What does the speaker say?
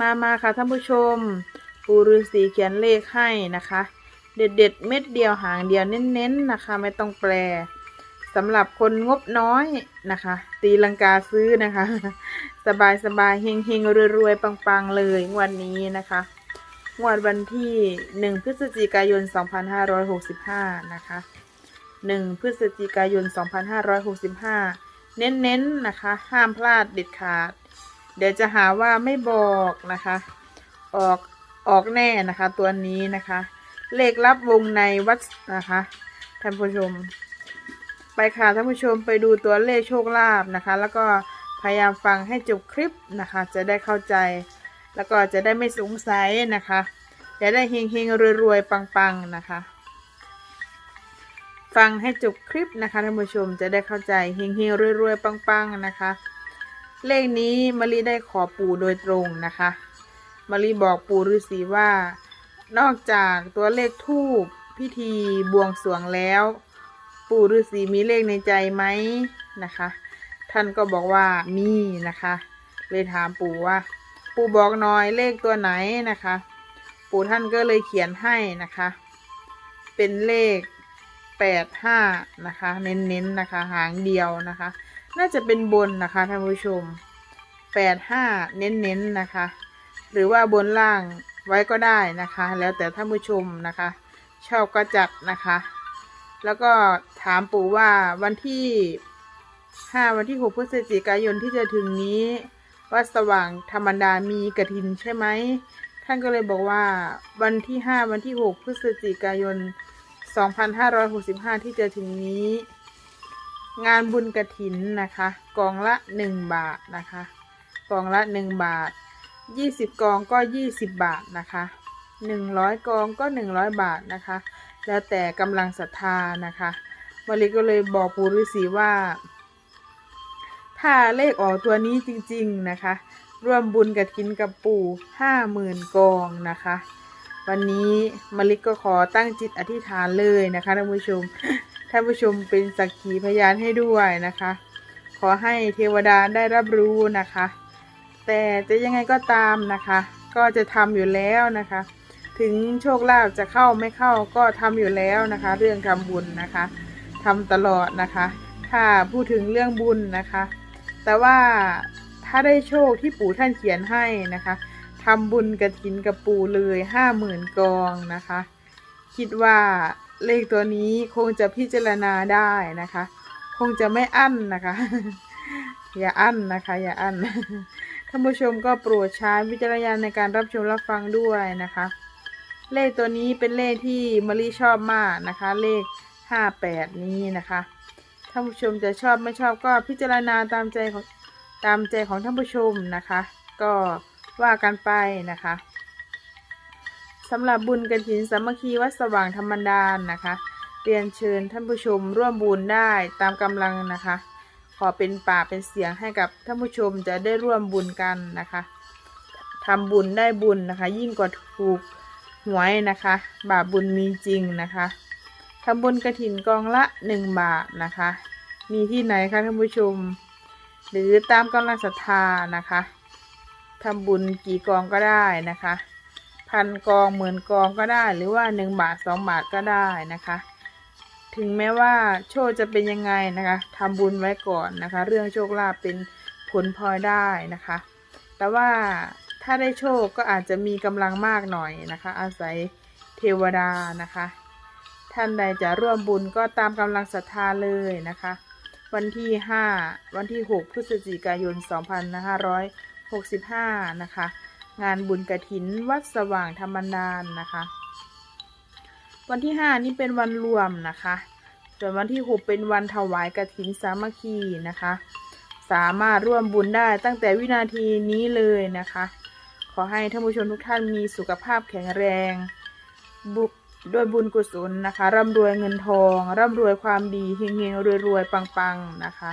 มามาค่ะท่านผู้ชม ปูฤาษีเขียนเลขให้นะคะ เด็ดเด็ดเม็ดเดียวหางเดียวเน้นๆนะคะ ไม่ต้องแปลสำหรับคนงบน้อยนะคะ ตีลังกาซื้อนะคะ สบายสบายๆเฮงเฮงๆรวยๆ ปัง ๆ เลยวันนี้นะคะงวดวันที่ 1 พฤศจิกายน 2565 นะคะ 1 พฤศจิกายน 2565 เน้นๆนะคะ ห้ามพลาดเด็ดขาด เดี๋ยวจะหาว่าไม่บอกนะคะ ออกออกแน่นะคะ ตัวนี้นะคะ เลขลับวงในวัดนะคะท่านผู้ชม ไปค่ะท่านผู้ชมไปดูตัวเลขโชคลาภนะคะ แล้วก็พยายามฟังให้จบคลิปนะคะ จะได้เข้าใจ แล้วก็จะได้ไม่สงสัยนะคะจะได้เฮงเฮงรวยๆปังๆนะคะ ฟังให้จบคลิปนะคะท่านผู้ชมจะได้เข้าใจเฮงเฮงรวยๆปังๆนะคะ เลขนี้มะลิได้ขอปู่โดยตรงนะคะมะลิบอกปู่ฤาษีว่า นอกจากตัวเลขทูบพิธีบวงสรวงแล้ว ปู่ฤาษีมีเลขในใจไหมนะคะ ท่านก็บอกว่ามีนะคะ เลยถามปู่ว่า ปู่บอกหน่อยเลขตัวไหนนะคะ ปู่ท่านก็เลยเขียนให้นะคะ เป็นเลขแปดห้านะคะ เน้นๆนะคะ หางเดียวนะคะ น่าจะเป็นบนนะคะท่านผู้ชมแปดห้าเน้นๆนะคะ หรือว่าบนล่างไว้ก็ได้นะคะ แล้วแต่ท่านผู้ชมนะคะ ชอบก็จัดนะคะ แล้วก็ถามปู่ว่าวันที่ห้าวันที่หกพฤศจิกายนที่จะถึงนี้วัดสว่างธรรมดามีกระถินใช่ไหมท่านก็เลยบอกว่าวันที่ห้าวันที่หกพฤศจิกายนสองพันห้าร้อยหกสิบห้าที่จะถึงนี้ งานบุญกระถินนะคะ กองละหนึ่งบาทนะคะ กองละหนึ่งบาทยี่สิบกองก็ยี่สิบบาทนะคะหนึ่งร้อยกองก็หนึ่งร้อยบาทนะคะ แล้วแต่กำลังศรัทธานะคะวลิก็เลยบอกปู่ฤาษีว่า ถ้าเลขออกตัวนี้จริงๆนะคะ ร่วมบุญกับทินกับปู่ห้าหมื่นกองนะคะ วันนี้มลิกก็ขอตั้งจิตอธิษฐานเลยนะคะท่านผู้ชมท่านผู้ชมเป็นสักขีพยานให้ด้วยนะคะ ขอให้เทวดาได้รับรู้นะคะ แต่จะยังไงก็ตามนะคะ ก็จะทำอยู่แล้วนะคะ ถึงโชคลาภจะเข้าไม่เข้าก็ทำอยู่แล้วนะคะ เรื่องทำบุญนะคะทำตลอดนะคะ ถ้าพูดถึงเรื่องบุญนะคะ แต่ว่าถ้าได้โชคที่ปู่ท่านเขียนให้นะคะ ทำบุญกระถินกับปู่เลยห้าหมื่นกองนะคะ คิดว่าเลขตัวนี้คงจะพิจารณาได้นะคะ คงจะไม่อั้นนะคะ อย่าอั้นนะคะ อย่าอั้นท่านผู้ชมก็โปรดใช้วิจารณญาณในการรับชมรับฟังด้วยนะคะ เลขตัวนี้เป็นเลขที่มะลิชอบมากนะคะ เลขห้าแปดนี้นะคะท่านผู้ชมจะชอบไม่ชอบก็พิจารณาตามใจของตามใจของท่านผู้ชมนะคะ ก็ ว่ากันไปนะคะสำหรับบุญกฐินสามัคคีวัดสว่างธรรมดานนะคะเรียนเชิญท่านผู้ชมร่วมบุญได้ตามกำลังนะคะ ขอเป็นป่าเป็นเสียงให้กับท่านผู้ชมจะได้ร่วมบุญกันนะคะทำบุญได้บุญนะคะ ยิ่งกว่าถูกหวยนะคะ บาปบุญมีจริงนะคะทำบุญกระถินกองละหนึ่งบาทนะคะ มีที่ไหนคะท่านผู้ชม หรือตามกำลังศรัทธานะคะ ทำบุญกี่กองก็ได้นะคะ พันกองหมื่นกองก็ได้ หรือว่าหนึ่งบาทสองบาทก็ได้นะคะ ถึงแม้ว่าโชคจะเป็นยังไงนะคะทำบุญไว้ก่อนนะคะ เรื่องโชคลาภเป็นผลพลอยได้นะคะ แต่ว่าถ้าได้โชคก็อาจจะมีกำลังมากหน่อยนะคะ อาศัยเทวดานะคะ ท่านใดจะร่วมบุญก็ตามกำลังศรัทธาเลยนะคะ วันที่ 5 วันที่ 6 พฤศจิกายน 2565 นะคะ งานบุญกระถินวัดสว่างธรรมดานนะคะ วันที่ 5 นี่เป็นวันรวมนะคะ ส่วนวันที่ 6 เป็นวันถวายกระถินสามัคคีนะคะ สามารถร่วมบุญได้ตั้งแต่วินาทีนี้เลยนะคะ ขอให้ท่านผู้ชมทุกท่านมีสุขภาพแข็งแรงบุด้วยบุญกุศลนะคะ ร่ำรวยเงินทอง ร่ำรวยความดีเฮงๆรวยๆปังๆนะคะ